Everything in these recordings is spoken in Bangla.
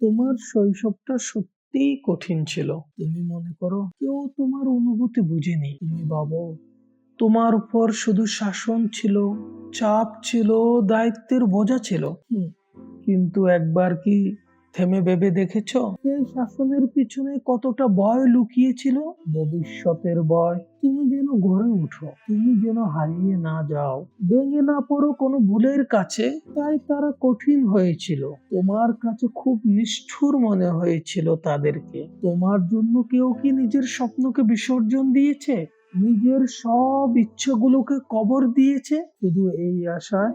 তোমার শৈশবটা সত্যিই কঠিন ছিল। তুমি মনে করো, কেউ তোমার অনুভূতি বুঝেনি। তুমি ভাবো, তোমার উপর শুধু শাসন ছিল, চাপ ছিল, দায়িত্বের বোঝা ছিল। কিন্তু একবার কি থেমে ভেবে দেখেছ? এই শাসনের পিছনে কতটা ভয় লুকিয়েছিল? ভবিষ্যতের ভয়। তুমি যেন গড়ে উঠো তুমি যেন হারিয়ে না যাও। ভেঙে না পড়ো কোনো ভুলের কাছে। তাই তারা কঠিন হয়েছিল। তোমার কাছে খুব নিষ্ঠুর মনে হয়েছিল তাদেরকে। তোমার জন্য কেউ কি নিজের স্বপ্নকে বিসর্জন দিয়েছে? নিজের সব ইচ্ছাগুলোকে কবর দিয়েছে? শুধু এই আশায়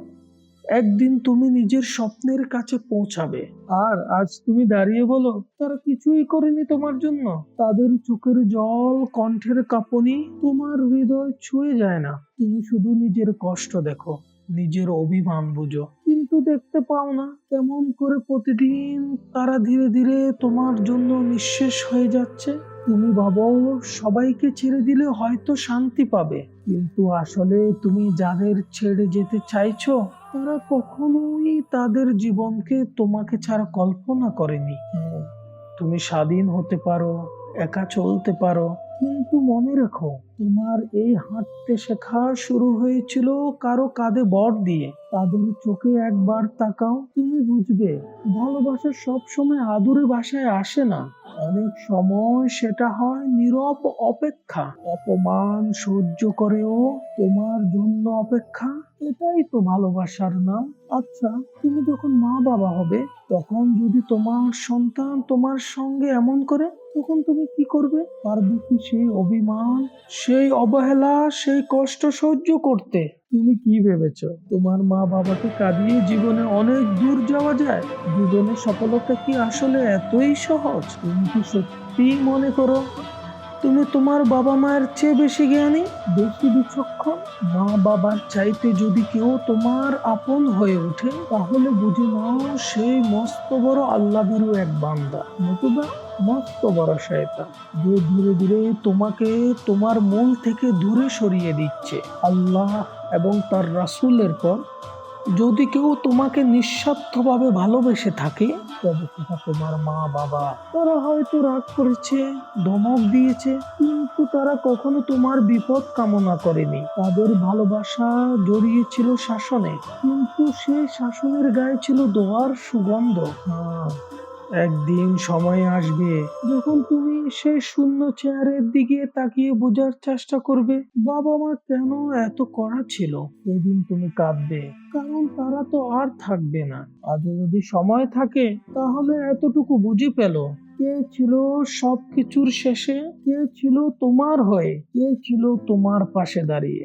একদিন তুমি নিজের স্বপ্নের কাছে পৌঁছাবে। আর আজ তুমি দাঁড়িয়ে বলো, তারা কিছুই করেনি তোমার জন্য। তাদের চোখের জল, কণ্ঠের কাঁপনি তোমার হৃদয় ছুঁয়ে যায় না। তুমি শুধু নিজের কষ্ট দেখো, নিজের অভিমান বুঝো। কিন্তু দেখতে পাও না, কেমন করে প্রতিদিন তারা ধীরে ধীরে তোমার জন্য নিঃশেষ হয়ে যাচ্ছে। তুমি ভাবো, সবাইকে ছেড়ে দিলে হয়তো শান্তি পাবে। কিন্তু আসলে তুমি যাদের ছেড়ে যেতে চাইছো, তারা কখনোই তাদের জীবনকে তোমাকে ছাড়া কল্পনা করেনি। তুমি স্বাধীন হতে পারো, একা চলতে পারো, কিন্তু মনে রেখো, তোমার এই হাঁটতে শেখা শুরু হয়েছিল কারও কাঁধে বর দিয়ে। তাদের চোখে একবার তাকাও, তুমি বুঝবে, ভালোবাসা সবসময় আদুরে বাসায় আসে না। অনেক সময় সেটা হয় নীরব অপেক্ষা। অপমান সহ্য করেও তোমার জন্য অপেক্ষা। এটাই তো ভালোবাসার নাম। আচ্ছা তুমি যখন মা বাবা হবে, তখন যদি তোমার সন্তান তোমার সঙ্গে এমন করে, তখন তুমি কি করবে? পারবে কি সেই অভিমান, সেই অবহেলা, সেই কষ্ট সহ্য করতে? তুমি কি ভেবেছ? তোমার মা বাবাকে কাঁদিয়ে জীবনে অনেক দূর যাওয়া যায়? জীবনে সফলতা কি আসলে এতই সহজ? তুমি কি সত্যি মনে করো? তুমি তোমার বাবা মায়ের চেয়ে বেশি জ্ঞানী? বেশি বিচক্ষণ, মা বাবার চাইতে যদি কেউ তোমার আপন হয়ে ওঠে, তাহলে বুঝে নাও সেই মস্ত বড় আল্লাহরও এক বান্দা। নতুবা মস্ত বড় শয়তান। যে ধীরে ধীরে তোমাকে তোমার মন থেকে দূরে সরিয়ে দিচ্ছে। আল্লাহ এবং তার রাসূলের পর যদি কেউ তোমাকে নিঃস্বার্থভাবে ভালোবেসে থাকে, তবে সেটা তোমার মা বাবা তারা হয়তো রাগ করেছে, ধমক দিয়েছে, কিন্তু তারা কখনো তোমার বিপদ কামনা করেনি। তাদের ভালোবাসা জড়িয়েছিল শাসনে, কিন্তু সেই শাসনের গায়ে ছিল দোয়ার সুগন্ধ। হ্যাঁ। একদিন সময় আসবে যখন তুমি সেই শূন্য চেয়ারের দিকে তাকিয়ে বোঝার চেষ্টা করবে। বাবা মা কেন এত কড়া ছিল? সেদিন তুমি কাঁদবে, কারণ তারা তো আর থাকবে না। আজও যদি সময় থাকে, তাহলে এতটুকু বুঝে পেল কে ছিল সবকিছুর শেষে? কে ছিল তোমার হয়ে? কে ছিল তোমার পাশে দাঁড়িয়ে?